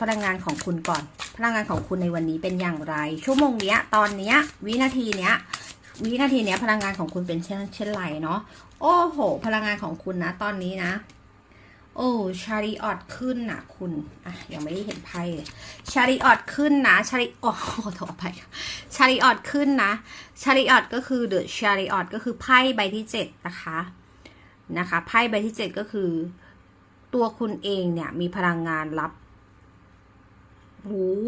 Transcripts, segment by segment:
พลังงานของคุณก่อน พลังงานของคุณในวันนี้เป็นอย่างไร ชั่วโมงเนี้ย ตอนเนี้ย วินาทีเนี้ย วินาทีเนี้ยพลังงานของคุณเป็นเช่นเช่นไรเนาะ โอ้โห พลังงานของคุณนะ ตอนนี้นะ โอ้ ชาริออตขึ้นนะคุณอะยังไม่ได้เห็นไพ่เลย ชาริออตขึ้นนะ ชาริโอ้ขอโทษอภัยชาริออตขึ้นนะ ชาริออตก็คือเดอะชาริออตก็คือไพ่ใบที่เจ็ดนะคะ นะคะ ไพ่ใบที่เจ็ดก็คือตัวคุณเองเนี่ยมีพลังงานรับ รู้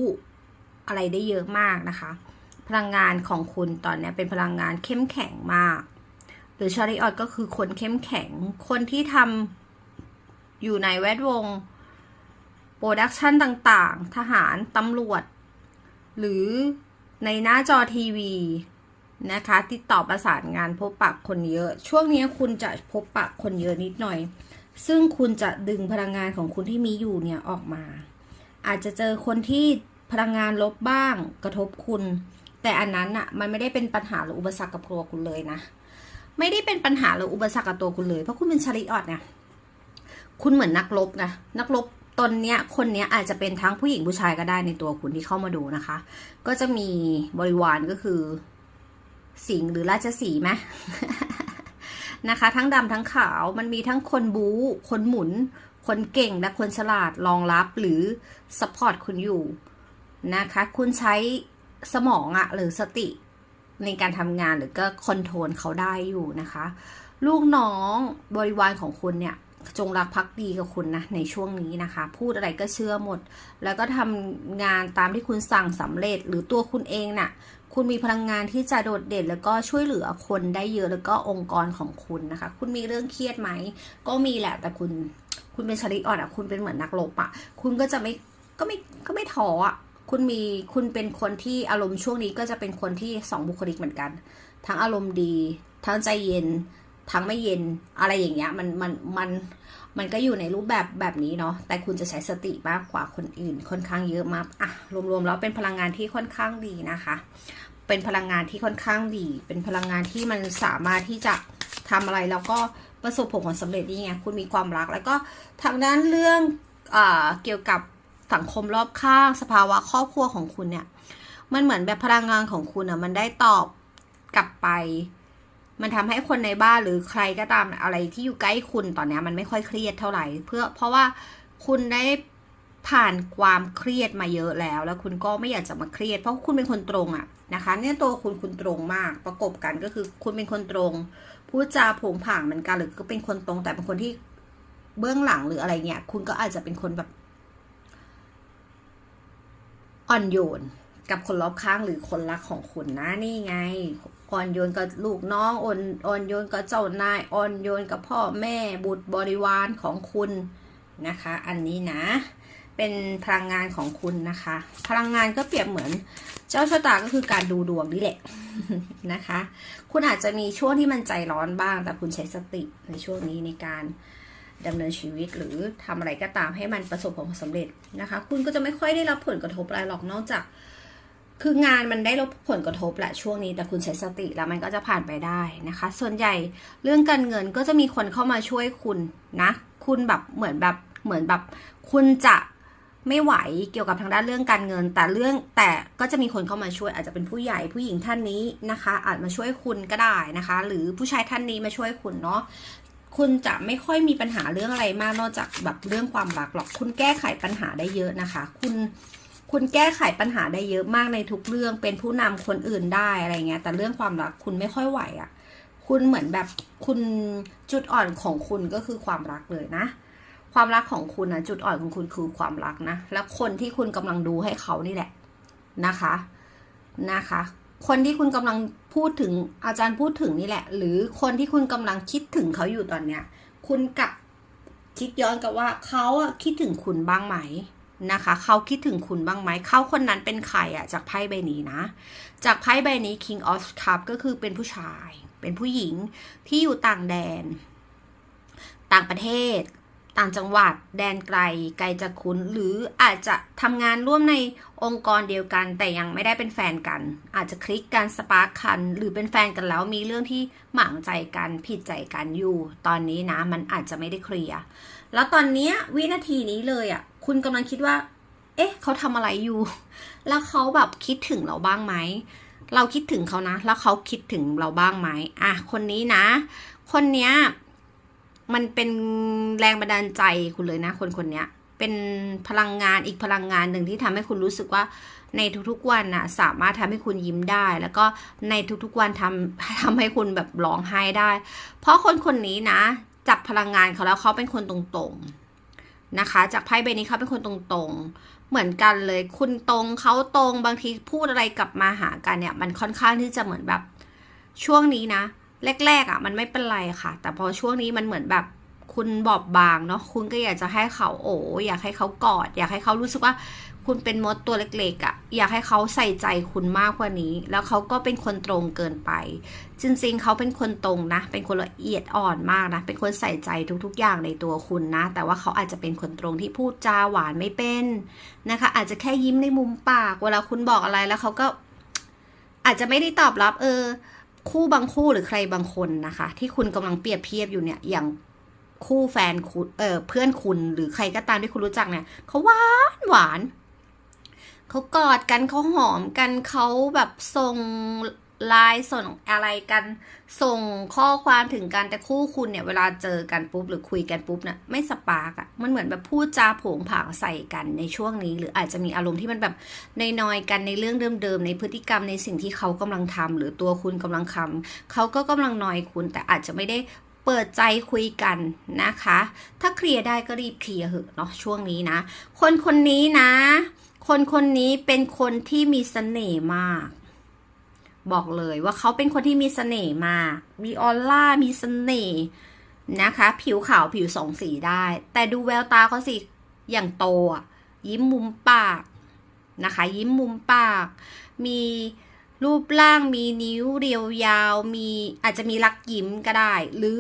อะไรได้เยอะมากนะคะ พลังงานของคุณตอนนี้เป็นพลังงานเข้มแข็งมาก หรือชาริออตก็คือคนเข้มแข็ง คนที่ทำอยู่ในแวดวงโปรดักชันต่างๆ ทหาร ตำรวจ หรือในหน้าจอทีวีนะคะ ติดต่อประสานงานพบปะคนเยอะ ช่วงนี้คุณจะพบปะคนเยอะนิดหน่อย ซึ่งคุณจะดึงพลังงานของคุณที่มีอยู่เนี่ยออกมา อาจจะเจอคนที่พลังงานลบบ้างกระทบคุณ แต่อันนั้นอะมันไม่ได้เป็นปัญหาหรืออุปสรรคกับตัวคุณเลยนะ ไม่ได้เป็นปัญหาหรืออุปสรรคกับตัวคุณเลย เพราะคุณเป็นชาริออดไงคุณเหมือนนักรบไงนักรบตนเนี้ยคนเนี้ยอาจจะเป็นทั้งผู้หญิงผู้ชายก็ได้ในตัวคุณที่เข้ามาดูนะคะ ก็จะมีบริวารก็คือ สิงหรือราชสีไหมนะคะ ทั้งดำทั้งขาวมันมีทั้งคนบู๊คนหมุน คนเก่งและคนฉลาดรองรับหรือสปอร์ตคุณอยู่นะคะ คุณใช้สมองอะหรือสติในการทำงานหรือก็คอนโทรลเขาได้อยู่นะคะ ลูกน้องบริวารของคุณเนี่ยจงรักภักดีกับคุณนะในช่วงนี้นะคะ พูดอะไรก็เชื่อหมด แล้วก็ทำงานตามที่คุณสั่งสำเร็จหรือตัวคุณเองน่ะ คุณมีพลังงานที่จะโดดเด่น แล้วก็ช่วยเหลือคนได้เยอะแล้วก็องค์กรของคุณนะคะ คุณมีเรื่องเครียดไหมก็มีแหละแต่คุณ คุณเป็นชลิออดอะคุณเป็นเหมือนนักรบอะคุณก็จะไม่ก็ไม่ก็ไม่ท้ออะคุณมีคุณเป็นคนที่อารมณ์ช่วงนี้ก็จะเป็นคนที่สองบุคลิกเหมือนกัน ทั้งอารมณ์ดี ทั้งใจเย็น ทั้งไม่เย็นอะไรอย่างเงี้ยมันมันมันมันก็อยู่ในรูปแบบแบบนี้เนาะ แต่คุณจะใช้สติมากกว่าคนอื่นค่อนข้างเยอะมากอะรวมๆแล้วเป็นพลังงานที่ค่อนข้างดีนะคะ เป็นพลังงานที่ค่อนข้างดี เป็นพลังงานที่มันสามารถที่จะ ทำอะไรแล้วก็ประสบผลผลสำเร็จนี่ไงคุณมีความรัก แล้วก็ทางด้านเรื่องอเกี่ยวกับสังคมรอบข้างสภาวะครอบครัวของคุณเนี่ย มันเหมือนแบบพลังงานของคุณอะมันได้ตอบกลับไป มันทำให้คนในบ้านหรือใครก็ตามอะไรที่อยู่ใกล้คุณตอนนี้มันไม่ค่อยเครียดเท่าไหร่ เพื่อเพราะว่าคุณได้ผ่านความเครียดมาเยอะแล้ว แล้วคุณก็ไม่อยากจะมาเครียด เพราะคุณเป็นคนตรงอะนะคะ เนี่ยตัวคุณคุณตรงมากประกบกันก็คือคุณเป็นคนตรง พูดจาผงผางเหมือนกัน หรือก็เป็นคนตรงแต่เป็นคนที่เบื้องหลังหรืออะไรเงี้ย คุณก็อาจจะเป็นคนแบบ อ่อนโยน กับคนรอบข้างหรือคนรักของคุณนะนี่ไง อ่อนโยนกับลูกน้องอ่อนอ่อนโยนกับเจ้านายอ่อนโยนกับพ่อแม่บุตรบริวารของคุณนะคะ อันนี้นะ เป็นพลังงานของคุณนะคะ พลังงานก็เปรียบเหมือนเจ้าชะตาก็คือการดูดวงนี่แหละนะคะ คุณอาจจะมีช่วงที่มันใจร้อนบ้าง แต่คุณใช้สติในช่วงนี้ในการดำเนินชีวิตหรือทำอะไรก็ตามให้มันประสบผลสำเร็จนะคะ คุณก็จะไม่ค่อยได้รับผลกระทบอะไรหรอกนอกจาก คืองานมันได้รับผลกระทบแหละช่วงนี้ แต่คุณใช้สติแล้วมันก็จะผ่านไปได้นะคะ ส่วนใหญ่เรื่องการเงินก็จะมีคนเข้ามาช่วยคุณนะ คุณแบบเหมือนแบบเหมือนแบบ คุณจะ ไม่ไหวเกี่ยวกับทางด้านเรื่องการเงิน แต่เรื่องแต่ก็จะมีคนเข้ามาช่วยอาจจะเป็นผู้ใหญ่ผู้หญิงท่านนี้นะคะ อาจมาช่วยคุณก็ได้นะคะ หรือผู้ชายท่านนี้มาช่วยคุณเนาะคุณจะไม่ค่อยมีปัญหาเรื่องอะไรมากนอกจากแบบเรื่องความรักหรอกคุณแก้ไขปัญหาได้เยอะนะคะ คุณคุณแก้ไขปัญหาได้เยอะมากในทุกเรื่องเป็นผู้นำคนอื่นได้อะไรเงี้ย แต่เรื่องความรักคุณไม่ค่อยไหวอะ่ะ คุณเหมือนแบบคุณจุดอ่อนของคุณก็คือความรักเลยนะ ความรักของคุณนะจุดอ่อนของคุณคือความรักนะ และคนที่คุณกำลังดูให้เขานี่แหละนะคะนะคะ คนที่คุณกำลังพูดถึงอาจารย์พูดถึงนี่แหละ หรือคนที่คุณกำลังคิดถึงเขาอยู่ตอนเนี้ย คุณกับคิดย้อนกับว่าเขาอะคิดถึงคุณบ้างไหมนะคะเขาคิดถึงคุณบ้างไหมเขาคนนั้นเป็นใครอะจากไพ่ใบนี้นะ จากไพ่ใบนี้ King of Cup ก็คือเป็นผู้ชาย เป็นผู้หญิงที่อยู่ต่างแดน ต่างประเทศ ต่างจังหวัดแดนไกลไกลจากคุณหรืออาจจะทำงานร่วมในองค์กรเดียวกัน แต่ยังไม่ได้เป็นแฟนกัน อาจจะคลิกกันสปาร์คกัน หรือเป็นแฟนกันแล้วมีเรื่องที่หมางใจกันผิดใจกันอยู่ ตอนนี้นะมันอาจจะไม่ได้เคลียร์แล้วตอนนี้วินาทีนี้เลยอะ คุณกำลังคิดว่า เอ๊ะ เขาทำอะไรอยู่ แล้วเขาแบบคิดถึงเราบ้างไหมเราคิดถึงเขานะ แล้วเขาคิดถึงเราบ้างไหมอะคนนี้นะ คนเนี้ย มันเป็นแรงบันดาลใจคุณเลยนะคนคนนี้เป็นพลังงานอีกพลังงานหนึ่งที่ทำให้คุณรู้สึกว่าในทุกๆวันน่ะสามารถทำให้คุณยิ้มได้ แล้วก็ในทุกๆวันทำทำให้คุณแบบร้องไห้ได้ เพราะคนคนนี้นะจับพลังงานเขาแล้วเขาเป็นคนตรงๆนะคะ จากไพ่ใบนี้เขาเป็นคนตรงๆ เหมือนกันเลยคุณตรงเขาตรงบางทีพูดอะไรกลับมาหากันเนี่ย มันค่อนข้างที่จะเหมือนแบบช่วงนี้นะ แรกๆอะ มันไม่เป็นไรค่ะ แต่พอช่วงนี้มันเหมือนแบบคุณบอบบางเนาะคุณก็อยากจะให้เขาโอ้อยากให้เขากอด อยากให้เขารู้สึกว่าคุณเป็นมดตัวเล็กๆอะ่ะ อยากให้เขาใส่ใจคุณมากกว่านี้ แล้วเขาก็เป็นคนตรงเกินไป จริงๆ เขาเป็นคนตรงนะ เป็นคนละเอียดอ่อนมากนะ เป็นคนใส่ใจทุกๆ อย่างในตัวคุณนะ แต่ว่าเขาอาจจะเป็นคนตรงที่พูดจาหวานไม่เป็นนะคะ อาจจะแค่ยิ้มในมุมปาก เวลาคุณบอกอะไรแล้วเขาก็อาจจะไม่ได้ตอบรับเออ คู่บางคู่หรือใครบางคนนะคะ ที่คุณกำลังเปรียบเทียบอยู่เนี่ยอย่างคู่แฟนคุณเออเพื่อนคุณหรือใครก็ตามที่คุณรู้จักเนี่ยเขาหวานหวานเขากอดกันเขาหอมกันเขาแบบส่ง ไลน์ส่งอะไรกัน ส่งข้อความถึงกันแต่คู่คุณเนี่ย เวลาเจอกันปุ๊บหรือคุยกันปุ๊บเนี่ยไม่สปาร์กอะมันเหมือนแบบพูดจาผงผางใส่กันในช่วงนี้ หรืออาจจะมีอารมณ์ที่มันแบบในนอยกันในเรื่องเดิมๆในพฤติกรรมในสิ่งที่เขากำลังทำหรือตัวคุณกำลังทำเขาก็กำลังนอยคุณ แต่อาจจะไม่ได้เปิดใจคุยกันนะคะ ถ้าเคลียร์ได้ก็รีบเคลียร์เหอะเนาะช่วงนี้นะ คนคนนี้นะ คนคนนี้เป็นคนที่มีเสน่ห์มาก บอกเลยว่าเขาเป็นคนที่มีเสน่ห์มาก มีออร่า มีเสน่ห์นะคะ ผิวขาวผิวสองสีได้ แต่ดูแววตาเขาสิ อย่างโตอะ ยิ้มมุมปากนะคะ ยิ้มมุมปาก มีรูปร่าง มีนิ้วเรียวยาว มีอาจจะมีลักยิ้มก็ได้ หรือ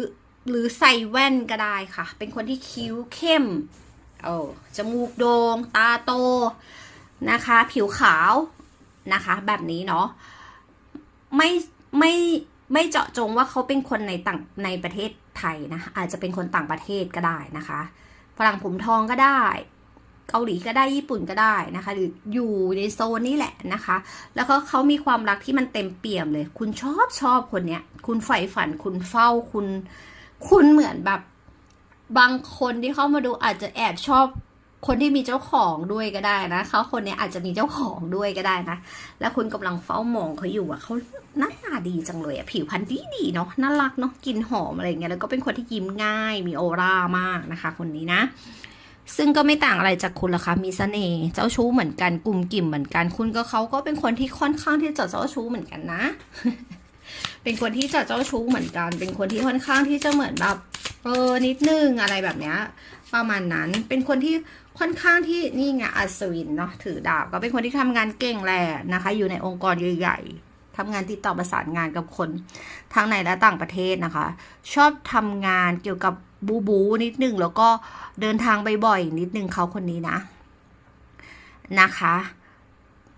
หรือใส่แว่นก็ได้ค่ะ เป็นคนที่คิ้วเข้มโอ้จมูกโดง่งตาโตนะคะ ผิวขาวนะคะ แบบนี้เนาะ ไม่ไม่ไม่เจาะจงว่าเขาเป็นคนในต่างในประเทศไทยนะ อาจจะเป็นคนต่างประเทศก็ได้นะคะ ฝรั่งผมทองก็ได้ เกาหลีก็ได้ญี่ปุ่นก็ได้นะคะ หรืออยู่ในโซนนี้แหละนะคะ แล้วก็เขามีความรักที่มันเต็มเปี่ยมเลย คุณชอบชอบคนเนี้ย คุณใฝ่ฝันคุณเฝ้าคุณ คุณเหมือนแบบ บางคนที่เข้ามาดูอาจจะแอบชอบ คนที่มีเจ้าของด้วยก็ได้นะเขาคนนี้อาจจะมีเจ้าของด้วยก็ได้นะ แล้วคุณกำลังเฝ้ามองเขาอยู่อะเขาหน้าตาดีจังเลยอะผิวพรรณดีดีเนาะน่ารักเนาะกลิ่นหอมอะไรเงี้ยแล้วก็เป็นคนที่ยิ้มง่าย มีออร่ามากนะคะ คนนี้นะ ซึ่งก็ไม่ต่างอะไรจากคุณละคะมีเสน่ห์เจ้าชู้เหมือนกันกลุ่มกิ่มเหมือนกัน คุณกับเขาก็เป็นคนที่ค่อนข้างที่จะเจ้าชู้เหมือนกันนะ เป็นคนที่จะเจ้าชู้เหมือนกัน เป็นคนที่ค่อนข้างที่จะเหมือนแบบเออนิดนึงอะไรแบบเนี้ยประมาณนั้นเป็นคนที่ ค่อนข้างที่นี่ไงอัศวินเนาะถือดาบก็เป็นคนที่ทำงานเก่งแหละนะคะ อยู่ในองค์กรใหญ่ๆทำงานติดต่อประสานงานกับคนทั้งในและต่างประเทศนะคะ ชอบทำงานเกี่ยวกับบูบูนิดนึงแล้วก็เดินทางบ่อยๆนิดนึงเขาคนนี้นะนะคะ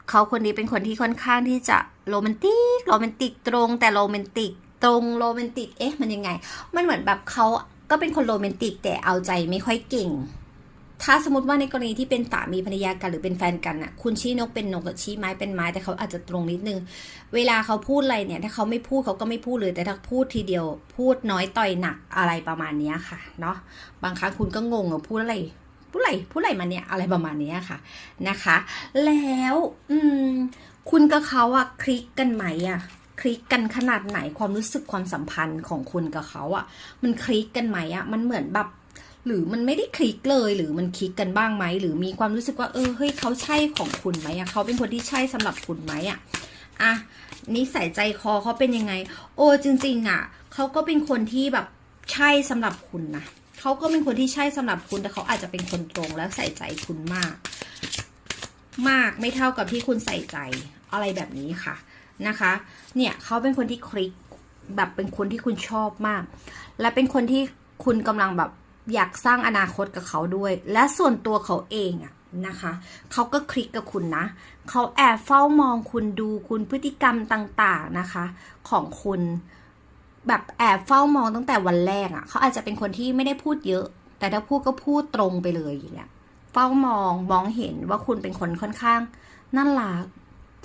เขาคนนี้เป็นคนที่ค่อนข้างที่จะโรแมนติกโรแมนติกตรงแต่โรแมนติกตรงโรแมนติกเอ๊ะมันยังไง มันเหมือนแบบเขาก็เป็นคนโรแมนติกแต่เอาใจไม่ค่อยเก่ง ถ้าสมมติว่าในกรณีที่เป็นสามีภรรยากันหรือเป็นแฟนกันน่ะคุณชี้นกเป็นนกกับชี้ไม้เป็นไม้แต่เขาอาจจะตรงนิดนึง เวลาเขาพูดอะไรเนี่ย ถ้าเขาไม่พูดเขาก็ไม่พูดเลย แต่ถ้าพูดทีเดียว พูดน้อยต่อยหนักอะไรประมาณนี้ค่ะเนาะบางครั้งคุณก็งงว่าพูดอะไรพูดอะไรพูดอะไรมาเนี่ยอะไรประมาณนี้ค่ะนะคะ แล้วอืมคุณกับเขาอะคลิกกันไหมอะคลิกกันขนาดไหนความรู้สึกความสัมพันธ์ของคุณกับเขาอะมันคลิกกันไหมอะมันเหมือนแบบ หรือมันไม่ได้คลิกเลย หรือมันคลิกกันบ้างไหม หรือมีความรู้สึกว่า เออ เฮ้ย เขาใช่ของคุณไหมอะเขาเป็นคนที่ใช่สำหรับคุณไหมอะอะนิสัยใจคอเขาเป็นยังไง โอ้จริง ๆอะเขาก็เป็นคนที่แบบใช่สำหรับคุณนะเขาก็เป็นคนที่ใช่สำหรับคุณ แต่เขาอาจจะเป็นคนตรงแล้วใส่ใจคุณมาก มากไม่เท่ากับที่คุณใส่ใจ อะไรแบบนี้ค่ะนะคะ เนี่ยเขาเป็นคนที่คลิกแบบเป็นคนที่คุณชอบมาก และเป็นคนที่คุณกำลังแบบ อยากสร้างอนาคตกับเขาด้วย และส่วนตัวเขาเองอะนะคะเขาก็คลิกกับคุณนะ เขาแอบเฝ้ามองคุณดูคุณพฤติกรรมต่างๆนะคะ ของคุณแบบแอบเฝ้ามองตั้งแต่วันแรกอะ่ะเขาอาจจะเป็นคนที่ไม่ได้พูดเยอะ แต่ถ้าพูดก็พูดตรงไปเลยอย่างเงี้ยเฝ้ามองมองเห็นว่าคุณเป็นคนค่อนข้างน่ารัก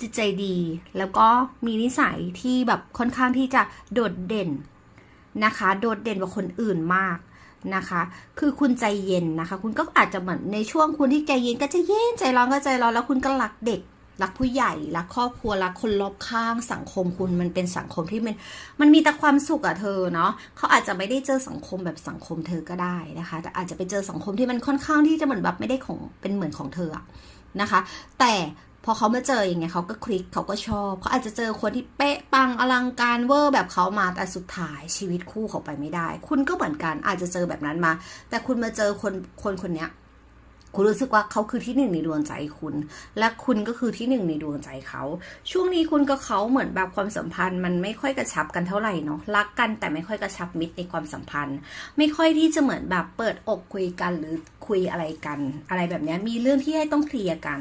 จิตใจดี แล้วก็มีนิสัยที่แบบค่อนข้างที่จะโดดเด่นนะคะ โดดเด่นกว่าคนอื่นมาก นะคะ คือคุณใจเย็นนะคะ คุณก็อาจจะเหมือนในช่วงคุณที่ใจเย็นก็จะเย็นใจร้อนก็ใจร้อนแล้วคุณก็รักเด็กรักผู้ใหญ่รักครอบครัวรักคนรอบข้างสังคมคุณมันเป็นสังคมที่มันมันมีแต่ความสุขอะเธอเนาะเขาอาจจะไม่ได้เจอสังคมแบบสังคมเธอก็ได้นะคะ แต่อาจจะไปเจอสังคมที่มันค่อนข้างที่จะเหมือนแบบไม่ได้ของเป็นเหมือนของเธออะนะคะ แต่ พอเขามาเจออย่างเงี้ยเขาก็คลิกเขาก็ชอบเขาอาจจะเจอคนที่เป๊ะปังอลังการเวอร์แบบเขามาแต่สุดท้ายชีวิตคู่เขาไปไม่ได้ คุณก็เหมือนกันอาจจะเจอแบบนั้นมา แต่คุณมาเจอคนคนคนเนี้ย คุณรู้สึกว่าเขาคือที่หนึ่งในดวงใจคุณ และคุณก็คือที่หนึ่งในดวงใจเขา ช่วงนี้คุณกับเขาเหมือนแบบความสัมพันธ์ มันไม่ค่อยกระชับกันเท่าไหร่เนาะรักกันแต่ไม่ค่อยกระชับมิตรในความสัมพันธ์ ไม่ค่อยที่จะเหมือนแบบเปิดอกคุยกันหรือคุยอะไรกัน อะไรแบบนี้มีเรื่องที่ให้ต้องเคลียร์กัน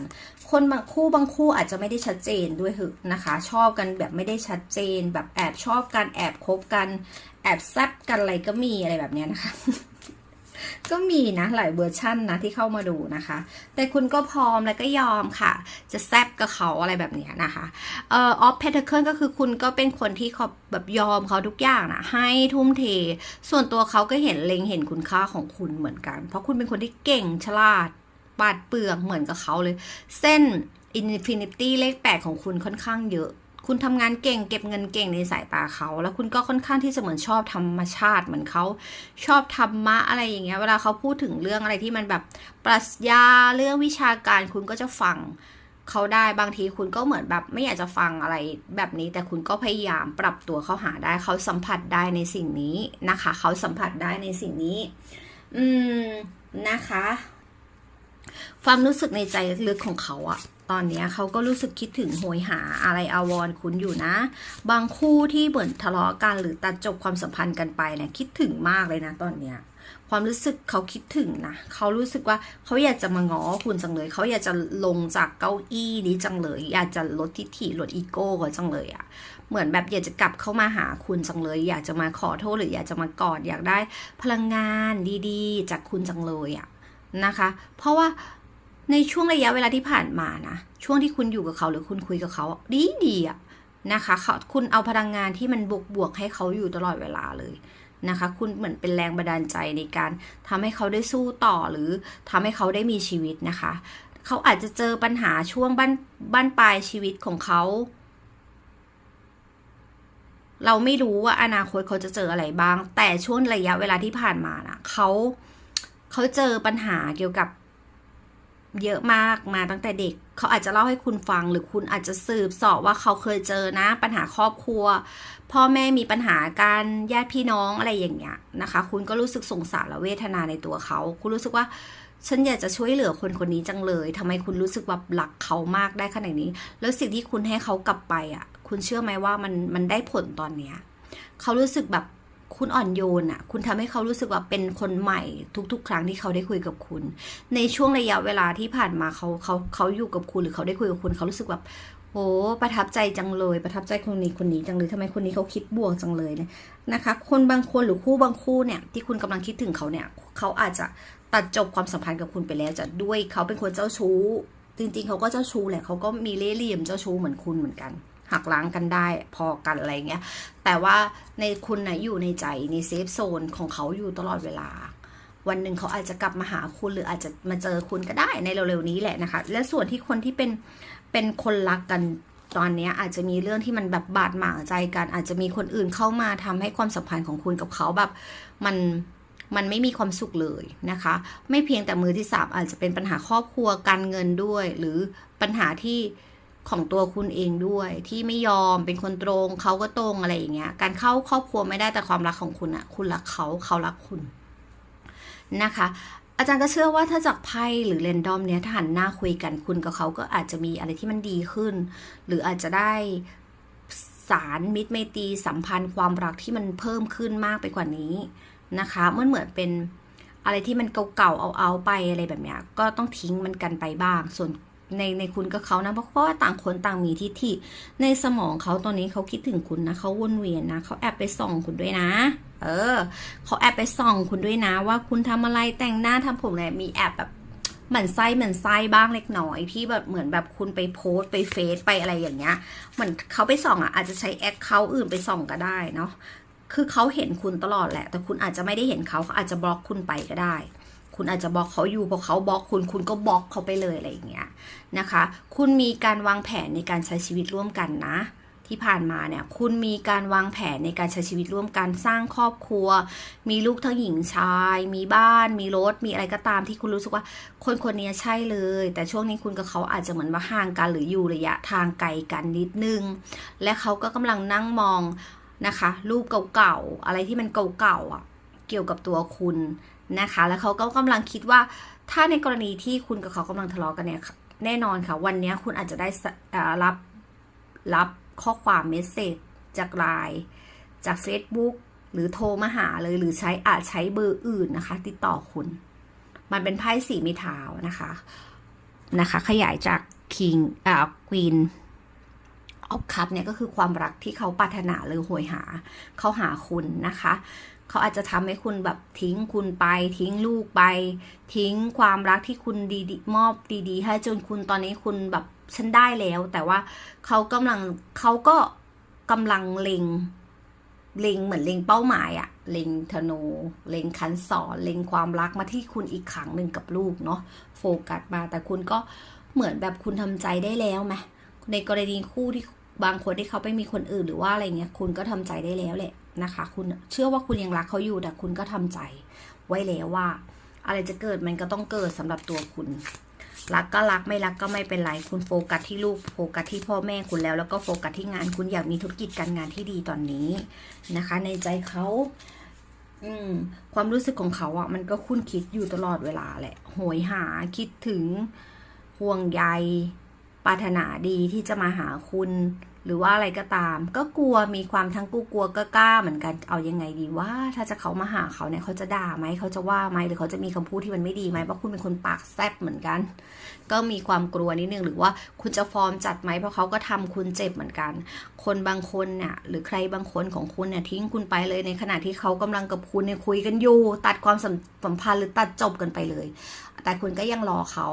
คนบางคู่บางคู่อาจจะไม่ได้ชัดเจนด้วยหอนะคะ ชอบกันแบบไม่ได้ชัดเจน แบบแอบชอบกันแอบคบกัน แอบแซบกันอะไรก็มีอะไรแบบนี้นะคะ ก็มีนะหลายเวอร์ชั่นนะที่เข้ามาดูนะคะ แต่คุณก็พร้อมแล้วก็ยอมค่ะ จะแซบกับเขาอะไรแบบนี้นะคะเอ่อออฟเพเทเคิลก็คือคุณก็เป็นคนที่เขาแบบยอมเขาทุกอย่างนะให้ทุ่มเท ส่วนตัวเขาก็เห็นเล็งเห็นคุณค่าของคุณเหมือนกัน เพราะคุณเป็นคนที่เก่งฉลาดปาดเปลือกเหมือนกับเขาเลย เส้นอินฟินิตี้เลขแปดของคุณค่อนข้างเยอะ คุณทำงานเก่งเก็บเงินเก่งในสายตาเขา แล้วคุณก็ค่อนข้างที่จะเหมือนชอบธรรมชาติเหมือนเขาชอบธรรมะอะไรอย่างเงี้ย เวลาเขาพูดถึงเรื่องอะไรที่มันแบบปรัชญาเรื่องวิชาการคุณก็จะฟังเขาได้บางทีคุณก็เหมือนแบบไม่อยากจะฟังอะไรแบบนี้ แต่คุณก็พยายามปรับตัวเข้าหาได้เขาสัมผัสได้ในสิ่งนี้นะคะ เขาสัมผัสได้ในสิ่งนี้ อืมนะคะ ความรู้สึกในใจลึกของเขาอะ ตอนนี้เขาก็รู้สึกคิดถึงโหยหาอะไรอาวรคุณอยู่นะ บางคู่ที่เหมือนทะเลาะกันหรือตัดจบความสัมพันธ์กันไปเนี่ยคิดถึงมากเลยนะตอนเนี้ยความรู้สึกเขาคิดถึงนะเขารู้สึกว่าเขาอยากจะมาง้อคุณจังเลย เขาอยากจะลงจากเก้าอี้นี้จังเลย อยากจะลดทิฐิลดอีโก้เขาจังเลยอะเหมือนแบบอยากจะกลับเข้ามาหาคุณจังเลย อยากจะมาขอโทษหรืออยากจะมากอดอยากได้พลังงานดีๆ จากคุณจังเลยอะนะคะ เพราะว่า ในช่วงระยะเวลาที่ผ่านมานะ ช่วงที่คุณอยู่กับเขาหรือคุณคุยกับเขา ดีดีๆอะนะคะเขาคุณเอาพลังงานที่มันบวกบวกๆให้เขาอยู่ตลอดเวลาเลยนะคะ คุณเหมือนเป็นแรงบันดาลใจในการทำให้เขาได้สู้ต่อหรือทำให้เขาได้มีชีวิตนะคะ เขาอาจจะเจอปัญหาช่วงบ้านบ้านปลายชีวิตของเขา เราไม่รู้ว่าอนาคตเขาจะเจออะไรบ้าง แต่ช่วงระยะเวลาที่ผ่านมานะเขาเขาเจอปัญหาเกี่ยวกับ เยอะมากมาตั้งแต่เด็ก เขาอาจจะเล่าให้คุณฟังหรือคุณอาจจะสืบสอบว่าเขาเคยเจอนะ ปัญหาครอบครัว พ่อแม่มีปัญหาการญาติพี่น้องอะไรอย่างเงี้ยนะคะ คุณก็รู้สึกสงสารและเวทนาในตัวเขา คุณรู้สึกว่าฉันอยากจะช่วยเหลือคนคนนี้จังเลยทำไมคุณรู้สึกแบบรักเขามากได้ขนาดนี้ แล้วสิ่งที่คุณให้เขากลับไปอะ คุณเชื่อไหมว่ามันมันได้ผลตอนเนี้ย เขารู้สึกแบบ คุณอ่อนโยนอะคุณทำให้เขารู้สึกว่าเป็นคนใหม่ทุก ๆ ครั้งที่เขาได้คุยกับคุณ ในช่วงระยะเวลาที่ผ่านมาเขาเขาเขาอยู่กับคุณหรือเขาได้คุยกับคุณเขารู้สึกแบบโอ้ประทับใจจังเลย ประทับใจคนนี้คนนี้จังเลยทำไมคนนี้เขาคิดบวกจังเลยเนี่ยนะคะ คนบางคนหรือคู่บางคู่เนี่ยที่คุณกำลังคิดถึงเขาเนี่ยเขาอาจจะตัดจบความสัมพันธ์กับคุณไปแล้วจะด้วยเขาเป็นคนเจ้าชู้ จริง ๆเขาก็เจ้าชู้แหละเขาก็มีเล่ห์เหลี่ยมเจ้าชู้เหมือนคุณเหมือนกัน หักล้างกันได้พอกันอะไรเงี้ย แต่ว่าในคุณนะอยู่ในใจในเซฟโซนของเขาอยู่ตลอดเวลา วันหนึ่งเขาอาจจะกลับมาหาคุณหรืออาจจะมาเจอคุณก็ได้ในเร็วๆนี้แหละนะคะ และส่วนที่คนที่เป็นเป็นคนรักกันตอนนี้อาจจะมีเรื่องที่มันแบบบาดหมางใจกัน อาจจะมีคนอื่นเข้ามาทำให้ความสัมพันธ์ของคุณกับเขาแบบมันมันไม่มีความสุขเลยนะคะ ไม่เพียงแต่มือที่สามอาจจะเป็นปัญหาครอบครัวการเงินด้วย หรือปัญหาที่ ของตัวคุณเองด้วย ที่ไม่ยอมเป็นคนตรงเขาก็ตรงอะไรอย่างเงี้ย การเข้าครอบครัวไม่ได้แต่ความรักของคุณอะคุณรักเขาเขารักคุณนะคะอาจารย์ก็เชื่อว่าถ้าจากไพ่หรือเรนดอมเนี้ยถ้าหันหน้าคุยกันคุณกับเขาก็อาจจะมีอะไรที่มันดีขึ้น หรืออาจจะได้สารมิตรไมตรีสัมพันธ์ความรักที่มันเพิ่มขึ้นมากไปกว่านี้นะคะมันเหมือนเป็นอะไรที่มันเก่าๆเอาๆไปอะไรแบบเนี้ยก็ต้องทิ้งมันกันไปบ้าง ส่วน ในในคุณกับเขานะเพราะเพราว่าต่างคนต่างมีทิฏฐิในสมองเขาตอนนี้เขาคิดถึงคุณนะเขาวนเวียนนะเขาแอบไปส่องคุณด้วยนะ เออเขาแอบไปส่องคุณด้วยนะ ว่าคุณทำอะไรแต่งหน้าทำผมอะไรมีแอบแบบหมั่นไส้หมั่นไส้บ้างเล็กน้อยที่แบบเหมือนแบบคุณไปโพสไปเฟซไปอะไรอย่างเงี้ยเหมือนเขาไปส่องอะอาจจะใช้แอคเคาท์อื่นไปส่องก็ได้เนาะคือเขาเห็นคุณตลอดแหละ แต่คุณอาจจะไม่ได้เห็นเขาเขาอาจจะบล็อกคุณไปก็ได้ คุณอาจจะบล็อกเขาอยู่พอเขาบล็อกคุณคุณก็บล็อกเขาไปเลยอะไรอย่างเงี้ยนะคะ คุณมีการวางแผนในการใช้ชีวิตร่วมกันนะที่ผ่านมาเนี่ยคุณมีการวางแผนในการใช้ชีวิตร่วมกันสร้างครอบครัว มีลูกทั้งหญิงชาย มีบ้าน มีรถ มีอะไรก็ตามที่คุณรู้สึกว่า คนคนนี้ใช่เลย แต่ช่วงนี้คุณกับเขาอาจจะเหมือนว่าห่างกันหรืออยู่ระยะทางไกลกันนิดนึง และเขาก็กำลังนั่งมองนะคะ รูปเก่าๆอะไรที่มันเก่าๆอะเกี่ยวกับตัวคุณ นะคะ แล้วเขาก็กำลังคิดว่าถ้าในกรณีที่คุณกับเขากำลังทะเลาะกันเนี่ยแน่นอนค่ะ วันนี้คุณอาจจะได้รับรับข้อความเมสเซจจากไลน์จาก Facebook หรือโทรมาหาเลยหรือใช้อาจใช้เบอร์อื่นนะคะ ติดต่อคุณ มันเป็นไพ่สีมีเท้านะคะนะคะ ขยายจาก King อ่า Queen of Cup เนี่ยก็คือความรักที่เขาปรารถนาหรือโหยหา เขาหาคุณนะคะ เขาอาจจะทำให้คุณแบบทิ้งคุณไป ทิ้งลูกไป ทิ้งความรักที่คุณดีๆมอบดีๆ ให้จนคุณตอนนี้คุณแบบฉันได้แล้ว แต่ว่าเขากำลังเขาก็กำลังเล็งเล็งเหมือนเล็งเป้าหมายอะเล็งธนูเล็งคันสอนเล็งความรักมาที่คุณอีกครั้งหนึ่งกับลูกเนาะโฟกัสมาแต่คุณก็เหมือนแบบคุณทำใจได้แล้วไหมในกรณีคู่ที่ บางคนที่เขาไปมีคนอื่นหรือว่าอะไรเงี้ยคุณก็ทำใจได้แล้วแหละนะคะ คุณเชื่อว่าคุณยังรักเขาอยู่แต่คุณก็ทำใจไว้แล้วว่า อะไรจะเกิดมันก็ต้องเกิดสำหรับตัวคุณ รักก็รักไม่รักก็ไม่เป็นไรคุณโฟกัสที่ลูกโฟกัสที่พ่อแม่คุณแล้ว แล้วก็โฟกัสที่งานคุณอยากมีธุรกิจการงานที่ดีตอนนี้นะคะ ในใจเขาอืมความรู้สึกของเขาอะมันก็คุ้นคิดอยู่ตลอดเวลาแหละโหยหาคิดถึงห่วงใยปรารถนาดีที่จะมาหาคุณ หรือว่าอะไรก็ตาม ก็กลัวมีความทั้งกูกลัวก็กล้าเหมือนกันเอายังไงดีว่าถ้าจะเขามาหาเขาเนี่ยเขาจะด่าไหมเขาจะว่าไหมหรือเขาจะมีคำพูดที่มันไม่ดีไหมเพราะคุณเป็นคนปากแซบเหมือนกัน ก็มีความกลัวนิดนึงหรือว่าคุณจะฟอร์มจัดไหมเพราะเขาก็ทำคุณเจ็บเหมือนกัน คนบางคนเนี่ยหรือใครบางคนของคุณเนี่ยทิ้งคุณไปเลยในขณะที่เขากำลังกับคุณเนี่ยคุยกันอยู่ ตัดความสัมสัมพันธ์หรือตัดจบกันไปเลย แต่คุณก็ยังรอเขา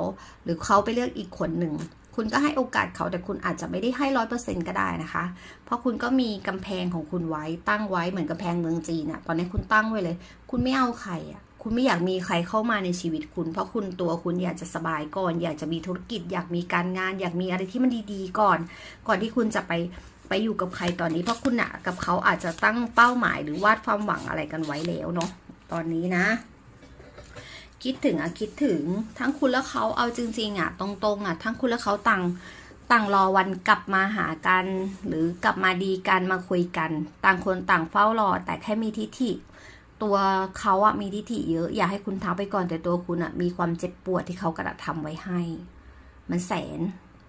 หรือเขาไปเลือกอีกคนหนึ่ง คุณก็ให้โอกาสเขาแต่คุณอาจจะไม่ได้ให้ร้อยเปอร์เซ็นก็ได้นะคะ เพราะคุณก็มีกำแพงของคุณไว้ตั้งไว้เหมือนกำแพงเมืองจีนอะตอนนี้คุณตั้งไว้เลย คุณไม่เอาใครอะคุณไม่อยากมีใครเข้ามาในชีวิตคุณ เพราะคุณตัวคุณอยากจะสบายก่อน อยากจะมีธุรกิจ อยากมีการงาน อยากมีอะไรที่มันดีๆก่อน ก่อนที่คุณจะไปไปอยู่กับใครตอนนี้ เพราะคุณอะกับเขาอาจจะตั้งเป้าหมายหรือวาดความหวังอะไรกันไว้แล้วเนาะตอนนี้นะ คิดถึงอะคิดถึงทั้งคุณและเขาเอาจริงๆอะตรงๆอะทั้งคุณและเขาต่างต่างรอวันกลับมาหากัน หรือกลับมาดีกันมาคุยกัน ต่างคนต่างเฝ้ารอ แต่แค่มีทิฐิ ตัวเขาอะมีทิฐิเยอะ อยากให้คุณทักไปก่อนแต่ตัวคุณอะมีความเจ็บปวดที่เขากระทำไว้ให้ มันแสน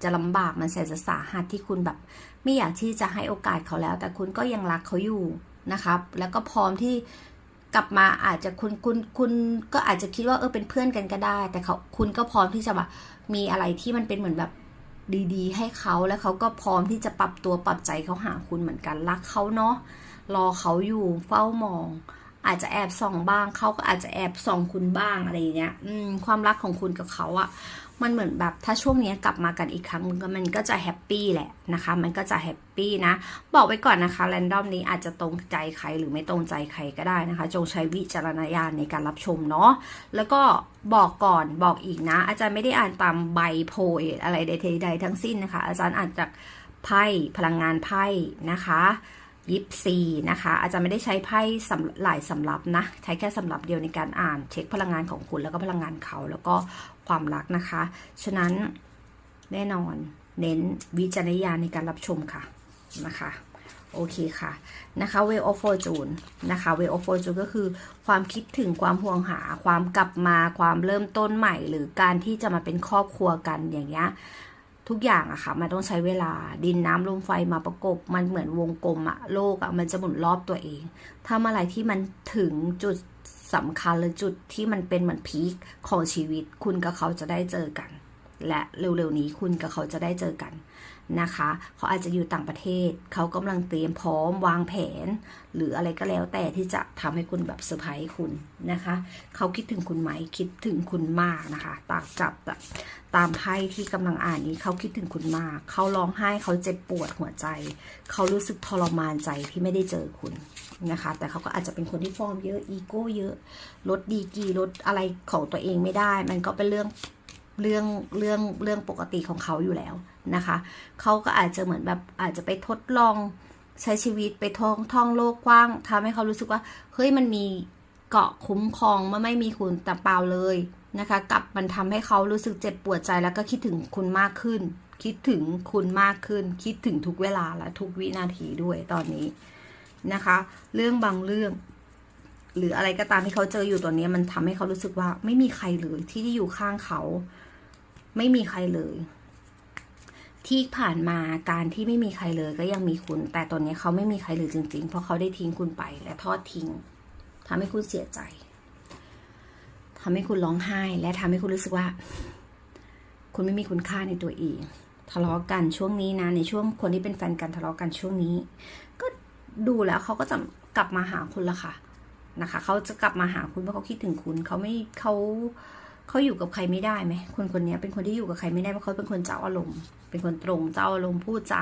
จะลำบากมันแสนจะสาหัสที่คุณแบบ ไม่อยากที่จะให้โอกาสเขาแล้ว แต่คุณก็ยังรักเขาอยู่นะครับ แล้วก็พร้อมที่ กลับมาอาจจะคุณคุณคุณก็อาจจะคิดว่าเออเป็นเพื่อนกันก็ได้ แต่เขาคุณก็พร้อมที่จะแบบมีอะไรที่มันเป็นเหมือนแบบดีๆ ให้เขาแล้วเขาก็พร้อมที่จะปรับตัวปรับใจเขาหาคุณเหมือนกันรักเขาเนาะรอเขาอยู่เฝ้ามอง อาจจะแอบส่องบ้างเขาก็อาจจะแอบส่องคุณบ้างอะไรอย่างเงี้ย อืม ความรักของคุณกับเขาอะ มันเหมือนแบบถ้าช่วงนี้กลับมากันอีกครั้งมันก็มันก็จะแฮปปี้แหละนะคะ มันก็จะแฮปปี้นะ บอกไว้ก่อนนะคะแรนดอมนี้อาจจะตรงใจใครหรือไม่ตรงใจใครก็ได้นะคะ จงใช้วิจารณญาณในการรับชมเนาะแล้วก็บอกก่อนบอกอีกนะ อาจารย์ไม่ได้อ่านตามใบโพยอะไรใดๆทั้งสิ้นนะคะ อาจารย์อ่านจากไพ่พลังงานไพ่นะคะ ยิปซีนะคะ อาจจะไม่ได้ใช้ไพ่หลายสำรับนะ ใช้แค่สำรับเดียวในการอ่าน เช็คพลังงานของคุณแล้วก็พลังงานเขาแล้วก็ความรักนะคะ ฉะนั้นแน่นอนเน้นวิจารณญาณในการรับชมค่ะนะคะโอเคค่ะนะคะ Way of Fortune นะคะ Way of Fortune ก็คือความคิดถึงความห่วงหาความกลับมาความเริ่มต้นใหม่ หรือการที่จะมาเป็นครอบครัวกันอย่างเงี้ย ทุกอย่างอะค่ะ มันต้องใช้เวลาดินน้ำลมไฟมาประกบ มันเหมือนวงกลมอะโลกอะมันจะหมุนรอบตัวเองถ้าเมื่อไรที่มันถึงจุดสำคัญหรือจุดที่มันเป็นเหมือนพีคของชีวิต คุณกับเขาจะได้เจอกัน และเร็วๆนี้คุณกับเขาจะได้เจอกัน นะคะ เขาอาจจะอยู่ต่างประเทศ เขากำลังเตรียมพร้อมวางแผน หรืออะไรก็แล้วแต่ที่จะทำให้คุณแบบเซอร์ไพรส์คุณนะคะ เขาคิดถึงคุณไหมคิดถึงคุณมากนะคะตากจับแบบตามไพ่ที่กำลังอ่านนี้เขาคิดถึงคุณมาก เขาร้องไห้เขาเจ็บปวดหัวใจ เขารู้สึกทรมานใจที่ไม่ได้เจอคุณนะคะ แต่เขาก็อาจจะเป็นคนที่ฟอร์มเยอะอีโก้เยอะลดดีกีลดอะไรของตัวเองไม่ได้ มันก็เป็นเรื่อง เรื่องเรื่องเรื่องปกติของเขาอยู่แล้วนะคะ เขาก็อาจจะเหมือนแบบอาจจะไปทดลองใช้ชีวิตไปท่องท่องโลกกว้างทำให้เขารู้สึกว่า เฮ้ยมันมีเกาะคุ้มครองเมื่อไม่มีคุณแต่เปล่าเลยนะคะกลับมันทำให้เขารู้สึกเจ็บปวดใจแล้วก็คิดถึงคุณมากขึ้น คิดถึงคุณมากขึ้น คิดถึงทุกเวลาและทุกวินาทีด้วยตอนนี้นะคะ เรื่องบางเรื่อง หรืออะไรก็ตามที่เขาเจออยู่ตอนนี้มันทำให้เขารู้สึกว่าไม่มีใครเลยที่ที่อยู่ข้างเขา ไม่มีใครเลย ที่ผ่านมาการที่ไม่มีใครเลยก็ยังมีคุณ แต่ตอนนี้เขาไม่มีใครเลยจริง ๆ เพราะเขาได้ทิ้งคุณไปและทอดทิ้งทำให้คุณเสียใจทำให้คุณร้องไห้ และทำให้คุณรู้สึกว่า คุณไม่มีคุณค่าในตัวเองทะเลาะกันช่วงนี้นะ ในช่วงคนที่เป็นแฟนกันทะเลาะกันช่วงนี้ ก็ดูแล้วเขาก็จะกลับมาหาคุณละค่ะนะคะ เขาจะกลับมาหาคุณเพราะเขาคิดถึงคุณ เขาไม่เขา เขาอยู่กับใครไม่ได้ไหมคนคนนี้เป็นคนที่อยู่กับใครไม่ได้เพราะเขาเป็นคนเจ้าอารมณ์ เป็นคนตรงเจ้าอารมณ์พูดจา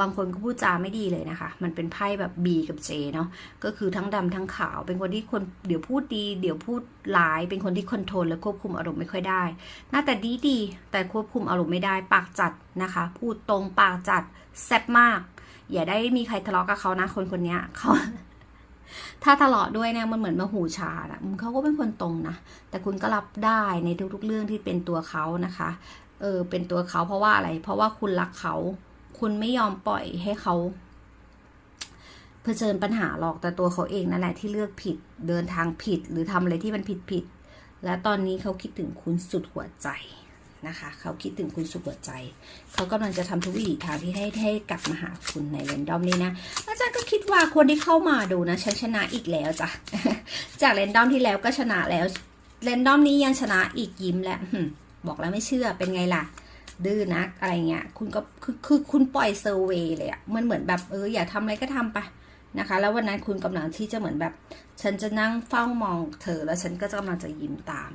บางคนก็พูดจาไม่ดีเลยนะคะ มันเป็นไพ่แบบ B กับ J เนาะก็คือทั้งดำทั้งขาว เป็นคนที่คนเดี๋ยวพูดดี เดี๋ยวพูดร้าย เป็นคนที่คอนโทรลและควบคุมอารมณ์ไม่ค่อยได้หน้าแต่ดีดีแต่ควบคุมอารมณ์ไม่ได้ปากจัดนะคะ พูดตรงปากจัดแซ่บมาก อย่าได้มีใครทะเลาะกับเขานะคนคนนี้เขา ถ้าทะเลาะด้วยเนี่ยมันเหมือนมาหูชาอะเขาก็เป็นคนตรงนะ แต่คุณก็รับได้ในทุกๆเรื่องที่เป็นตัวเขานะคะ เออ เป็นตัวเขาเพราะว่าอะไร เพราะว่าคุณรักเขา คุณไม่ยอมปล่อยให้เขาเผชิญปัญหาหรอก แต่ตัวเขาเองนั่นแหละที่เลือกผิด เดินทางผิด หรือทำอะไรที่มันผิดผิด และตอนนี้เขาคิดถึงคุณสุดหัวใจ นะคะ เขาคิดถึงคุณสุดหัวใจ เขากำลังจะทำทุกวิถีทางที่ให้ให้กลับมาหาคุณในเรนดอมนี้นะ อาจารย์ก็คิดว่าคนที่เข้ามาดูนะฉันชนะอีกแล้วจ้ะ จากเรนดอมที่แล้วก็ชนะแล้ว เรนดอมนี้ยังชนะอีกยิ้มและหึบอกแล้วไม่เชื่อเป็นไงล่ะ ดื้อนักอะไรเงี้ย คุณก็คือคือคุณปล่อยเซอร์เวย์เลยอะมันเหมือนแบบเอออย่าทำอะไรก็ทำไป นะคะ แล้ววันนั้นคุณกำลังที่จะเหมือนแบบ ฉันจะนั่งเฝ้ามองเธอ แล้วฉันก็จะกำลังจะยิ้มตาม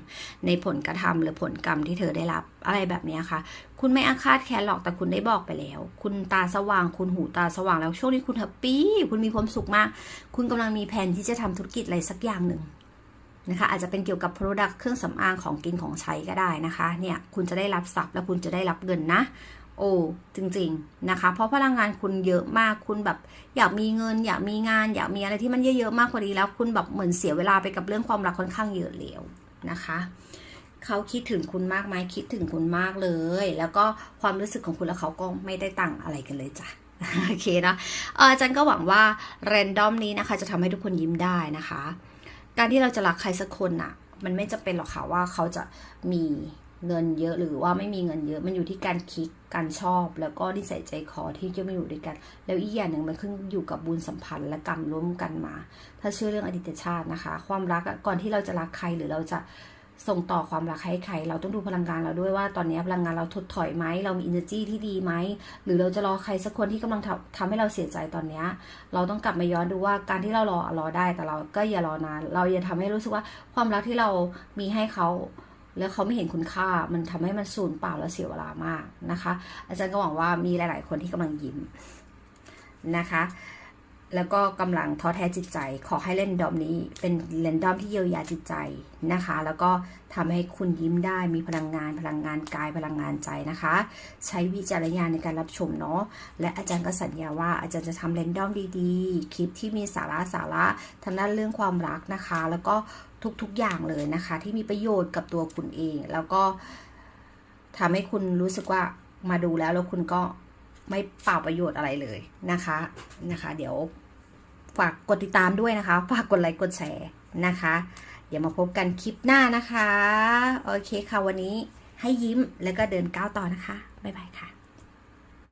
ในผลกระทำหรือผลกรรมที่เธอได้รับ อะไรแบบนี้ค่ะ คุณไม่อาฆาตแค้นหรอกแต่คุณได้บอกไปแล้ว คุณตาสว่างคุณหูตาสว่างแล้วช่วงนี้คุณแฮปปี้คุณมีความสุขมาก คุณกำลังมีแผนที่จะทำธุรกิจอะไรสักอย่างหนึ่งนะคะอาจจะเป็นเกี่ยวกับ Product เครื่องสำอางของกินของใช้ก็ได้นะคะ เนี่ย คุณจะได้รับทรัพย์และคุณจะได้รับเงินนะ โอ้จริง ๆนะคะ เพราะพลังงานคุณเยอะมากคุณแบบ อยากมีเงิน อยากมีงาน อยากมีอะไรที่มันเยอะๆมากกว่านี้แล้ว คุณแบบเหมือนเสียเวลาไปกับเรื่องความรักค่อนข้างเยอะแล้วนะคะเขาคิดถึงคุณมากไหมคิดถึงคุณมากเลย แล้วก็ความรู้สึกของคุณและเขาก็ไม่ได้ต่างอะไรกันเลยจ้ะโอเคนะอาจารย์ก็หวังว่าเรนดอมนี้นะคะ จะทำให้ทุกคนยิ้มได้นะคะ การที่เราจะรักใครสักคนน่ะ มันไม่จะเป็นหรอกค่ะว่าเขาจะมี เงินเยอะหรือว่าไม่มีเงินเยอะมันอยู่ที่การคิดการชอบ แล้วก็นิสัยใจคอที่จะมาอยู่ด้วยกัน แล้วอีกอย่างหนึ่งมันขึ้นอยู่กับบุญสัมพันธ์และกรรมร่วมกันมา ถ้าเชื่อเรื่องอดีตชาตินะคะ ความรักก่อนที่เราจะรักใครหรือเราจะส่งต่อความรักให้ใคร เราต้องดูพลังงานเราด้วยว่าตอนนี้พลังงานเราถดถอยไหม เรามี energy ที่ดีไหม หรือเราจะรอใครสักคนที่กำลังทำทำให้เราเสียใจตอนนี้ เราต้องกลับมาย้อนดูว่าการที่เรารอรอได้แต่เราก็อย่ารอนาน เราอย่าทำให้รู้สึกว่าความรักที่เรามีให้เขา แล้วเขาไม่เห็นคุณค่า มันทำให้มันสูญเปล่าและเสียเวลามากนะคะ อาจารย์ก็หวังว่ามีหลาย ๆ คนที่กำลังยิ้มนะคะ แล้วก็กำลังท้อแท้จิตใจ ขอให้เล่นดอมนี้ เป็นเล่นดอมที่เยียวยาจิตใจนะคะ แล้วก็ทำให้คุณยิ้มได้ มีพลังงาน พลังงานกาย พลังงานใจนะคะ ใช้วิจารณญาณในการรับชมเนาะ และอาจารย์ก็สัญญาว่าอาจารย์จะทำเรนดอมดี ๆ คลิปที่มีสาระสาระทางด้านเรื่องความรักนะคะ แล้วก็ ทุกๆอย่างเลยนะคะ ที่มีประโยชน์กับตัวคุณเอง แล้วก็ทำให้คุณรู้สึกว่ามาดูแล้วแล้วคุณก็ไม่เปล่าประโยชน์อะไรเลยนะคะนะคะ เดี๋ยวฝากกดติดตามด้วยนะคะ ฝากกดไลค์กดแชร์นะคะเดี๋ยวมาพบกันคลิปหน้านะคะ โอเคค่ะวันนี้ให้ยิ้มแล้วก็เดินก้าวต่อนะคะ บ๊ายบายค่ะ